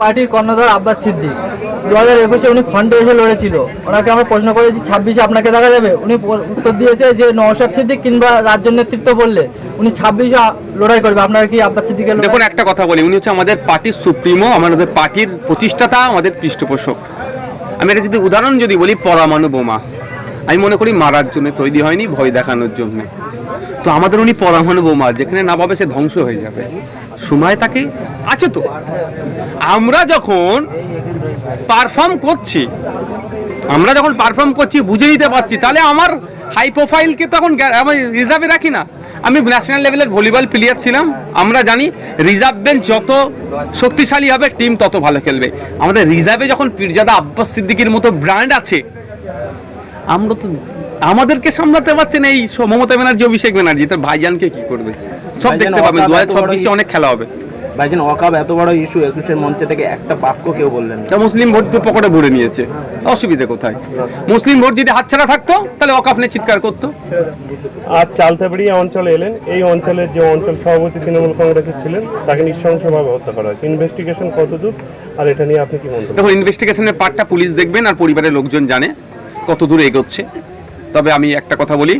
পার্টির কর্ণধার আব্বাস সিদ্দিক। দু হাজার একুশে উনি ফ্রন্টে এসে লড়েছিল। ওনাকে আমরা প্রশ্ন করেছি, ছাব্বিশে আপনাকে দেখা যাবে? উনি উত্তর দিয়েছে যে নওশাদ সিদ্দিক কিংবা রাজ্য নেতৃত্ব বললে, উনি ছাব্বিশে লড়াই করবে। আপনারা কি আব্বাস সিদ্দিকের দেখুন, একটা কথা বলি, উনি হচ্ছে আমাদের পার্টির সুপ্রিমো আমাদের পার্টির প্রতিষ্ঠাতা, আমাদের পৃষ্ঠপোষক। আমি এটা যদি উদাহরণ যদি বলি, পরমাণু বোমা। আমি মনে করি মারার জন্য তৈরি হয়নি, ভয় দেখানোর জন্য। তো আমাদের উনি পরমাণু বোমা, যেখানে না পাবে সে ধ্বংস হয়ে যাবে। সময় তাকে আছে তো। আমরা যখন পারফর্ম করছি, আমরা যখন পারফর্ম করছি, বুঝে নিতে পারছি, তাহলে আমার হাই প্রোফাইলকে তখন আমি রিজার্ভে রাখি না। আমি ন্যাশনাল লেভেলের ভলিবল প্লেয়ার ছিলাম। আমরা জানি রিজার্ভ বেঞ্চ যত শক্তিশালী হবে টিম তত ভালো খেলবে। আমাদের রিজার্ভে যখন পীরজাদা আব্বাস সিদ্দিকির মতো ব্র্যান্ড আছে, আমরা তো আমাদেরকে সামলাতে পারছেন এই মমতা ব্যানার্জি অভিষেক ব্যানার্জি। তার ভাইজানকে কি করবে? সব ভাইজান দেখতে পাবেন দু হাজার চব্বিশে অনেক খেলা হবে। ভাইজান অকাব এত বড় ইস্যু একুশের মঞ্চে থেকে একটা বাক্য কেউ বললেন তা মুসলিম ভোট তো পকেটে ভরে নিয়েছে। অসুবিধা কোথায়? মুসলিম ভোট যদি হাতছাড়া থাকতো তাহলে অকাপ নিয়ে চিৎকার করতো। আজ চালতাবাড়িয়া অঞ্চলে এলেন। এই অঞ্চলের যে অঞ্চল সভাপতি তৃণমূল কংগ্রেসের ছিলেন তাকে নৃশংসভাবে হত্যা করা হয়েছে। ইনভেস্টিগেশন কতদূর আর এটা নিয়ে আপনি কি মন্তব্য দেখুন ইনভেস্টিগেশনের পার্টটা পুলিশ দেখবেন আর পরিবারের লোকজন জানে কত দূর এগোচ্ছে। তবে আমি একটা কথা বলি,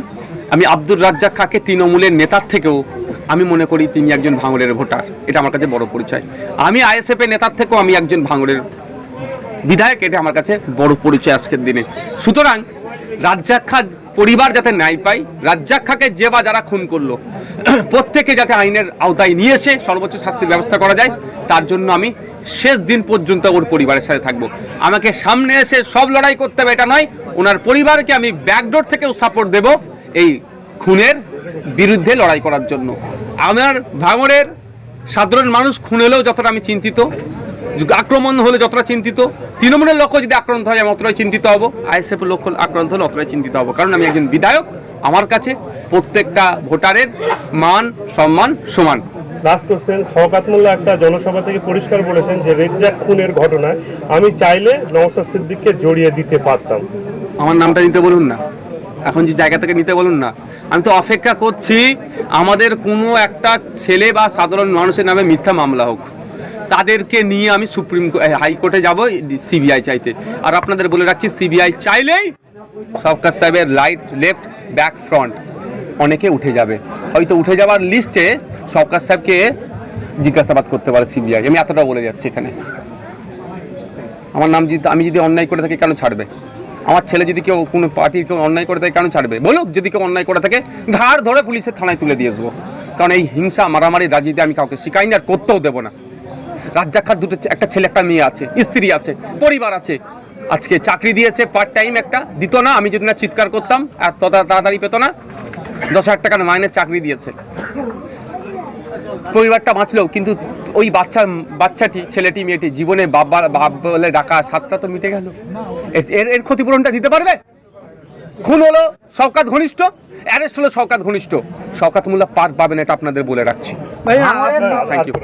আমি আব্দুর রাজ্জাক খাকে তৃণমূলের নেতার থেকেও আমি মনে করি তিনি একজন ভাঙড়ের ভোটার। এটা আমার কাছে বড় পরিচয়। আমি আইএসএফ এর নেতার থেকেও আমি একজন ভাঙড়ের বিধায়ক, এটা আমার কাছে বড় পরিচয় আজকের দিনে। সুতরাং রাজ্জাক খা পরিবার যাতে ন্যায় পায়, রাজ্জাক খাকে যে বা যারা খুন করল, প্রত্যেকে যাতে আইনের আওতায় নিয়ে এসে সর্বোচ্চ শাস্তির ব্যবস্থা করা যায়, তার জন্য আমি শেষ দিন পর্যন্ত ওর পরিবারের সাথে থাকব। আমাকে সামনে এসে সব লড়াই করতে হবে, এটা নয় ওনার পরিবারকে আমি ব্যাকডোর থেকেও সাপোর্ট দেব এই খুনের বিরুদ্ধে লড়াই করার জন্য। আমার ভাঙড়ের সাধারণ মানুষ খুন হলেও যতটা আমি চিন্তিত, আক্রমণ হলে যতটা চিন্তিত, তৃণমূলের লক্ষ্য যদি আক্রান্ত হয়, আমি অতটাই চিন্তিত হব আইএসএফ এর লক্ষ্য আক্রান্ত হলে অতটাই চিন্তিত হব। কারণ আমি একজন বিধায়ক, আমার কাছে প্রত্যেকটা ভোটারের মান, সম্মান সমান। লাস্ট একটা জনসভা থেকে পরিষ্কার বলেছেন যে রেজ্জাক খুনের ঘটনায় আমি চাইলে নওসাদ সিদ্দিককে জড়িয়ে দিতে পারতাম। আমার নামটা নিতে বলুন না। এখন যে জায়গা থেকে নিতে বলুন না। আমি তো অপেক্ষা করছি, আমাদের কোনো একটা ছেলে বা সাধারণ মানুষের নামে মিথ্যা মামলা হোক। তাদেরকে নিয়ে আমি সুপ্রিম হাইকোর্টে যাব, সিবিআই চাইতে। আর আপনাদের বলে রাখছি, সিবিআই চাইলেই সরকার সাহেবের লাইট লেফট, ব্যাক, ফ্রন্ট অনেকে উঠে যাবে। হয়তো উঠে যাওয়ার লিস্টে সরকার সাহেবকে জিজ্ঞাসাবাদ করতে পারে সিবিআই। আমি এতটা বলে যাচ্ছি এখানে। আমার নাম যদি আমি যদি অন্যায় করে থাকি, কেন ছাড়বে? আমার ছেলে যদি কেউ কোনো পার্টির কেউ অন্যায় করে থাকে, কেন ছাড়বে? বলুক, যদি কেউ অন্যায় করে থাকে ঘাড় ধরে পুলিশের থানায় তুলে দিয়ে আসব। কারণ এই হিংসা, মারামারি রাজনীতি আমি কাউকে শিখাই না আর করতেও দেবো না। রাজ্জাক খার দুটো একটা ছেলে, একটা মেয়ে আছে, স্ত্রী আছে, পরিবার আছে। আজকে চাকরি দিয়েছে পার্ট টাইম একটা। দিত না, আমি যদি না চিৎকার করতাম, আর তত তাড়াতাড়ি পেতো না। দশ হাজার টাকার মাইনের চাকরি দিয়েছে। পরিবারটা বাঁচলেও কিন্তু ওই বাচ্চা বাচ্চাটি ছেলেটি মেয়েটি জীবনে বাবা বাপ বলে ডাকা সাতটা তো মিটে গেল। এর- এর ক্ষতিপূরণটা দিতে পারবে? খুন হলো শওকাত ঘনিষ্ঠ অ্যারেস্ট হলো শওকাত ঘনিষ্ঠ। শওকাত মোল্লা পার পাবেন এটা আপনাদের বলে রাখছি। Thank you